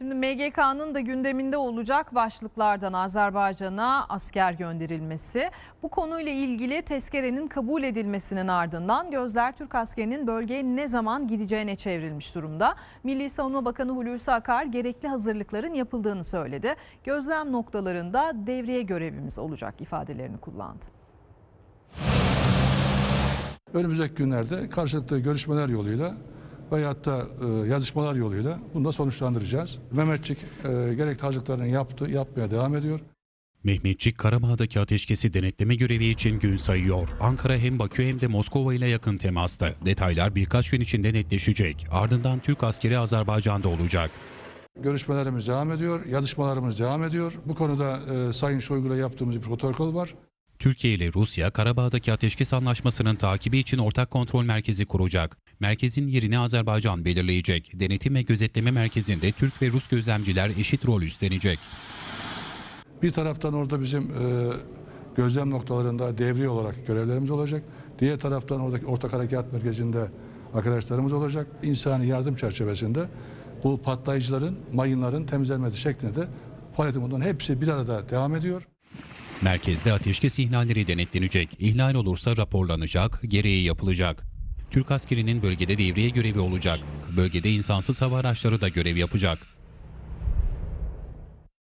Şimdi MGK'nın da gündeminde olacak başlıklardan Azerbaycan'a asker gönderilmesi. Bu konuyla ilgili tezkerenin kabul edilmesinin ardından gözler Türk askerinin bölgeye ne zaman gideceğine çevrilmiş durumda. Milli Savunma Bakanı Hulusi Akar gerekli hazırlıkların yapıldığını söyledi. Gözlem noktalarında devriye görevimiz olacak ifadelerini kullandı. Önümüzdeki günlerde karşılıklı görüşmeler yoluyla veyahut da e, yazışmalar yoluyla bunu da sonuçlandıracağız. Mehmetçik e, gerekli hazırlıklarını yaptı, yapmaya devam ediyor. Mehmetçik Karabağ'daki ateşkesi denetleme görevi için gün sayıyor. Ankara hem Bakü hem de Moskova ile yakın temasta. Detaylar birkaç gün içinde netleşecek. Ardından Türk askeri Azerbaycan'da olacak. Görüşmelerimiz devam ediyor, yazışmalarımız devam ediyor. Bu konuda e, Sayın Şoygu'yla yaptığımız bir protokol var. Türkiye ile Rusya, Karabağ'daki ateşkes anlaşmasının takibi için ortak kontrol merkezi kuracak. Merkezin yerini Azerbaycan belirleyecek. Denetim ve gözetleme merkezinde Türk ve Rus gözlemciler eşit rol üstlenecek. Bir taraftan orada bizim e, gözlem noktalarında devri olarak görevlerimiz olacak. Diğer taraftan oradaki ortak harekat merkezinde arkadaşlarımız olacak. İnsani yardım çerçevesinde bu patlayıcıların, mayınların temizlenmesi şeklinde faaliyetin bunların hepsi bir arada devam ediyor. Merkezde ateşkes ihlalleri denetlenecek. İhlal olursa raporlanacak, gereği yapılacak. Türk askerinin bölgede devriye görevi olacak. Bölgede insansız hava araçları da görev yapacak.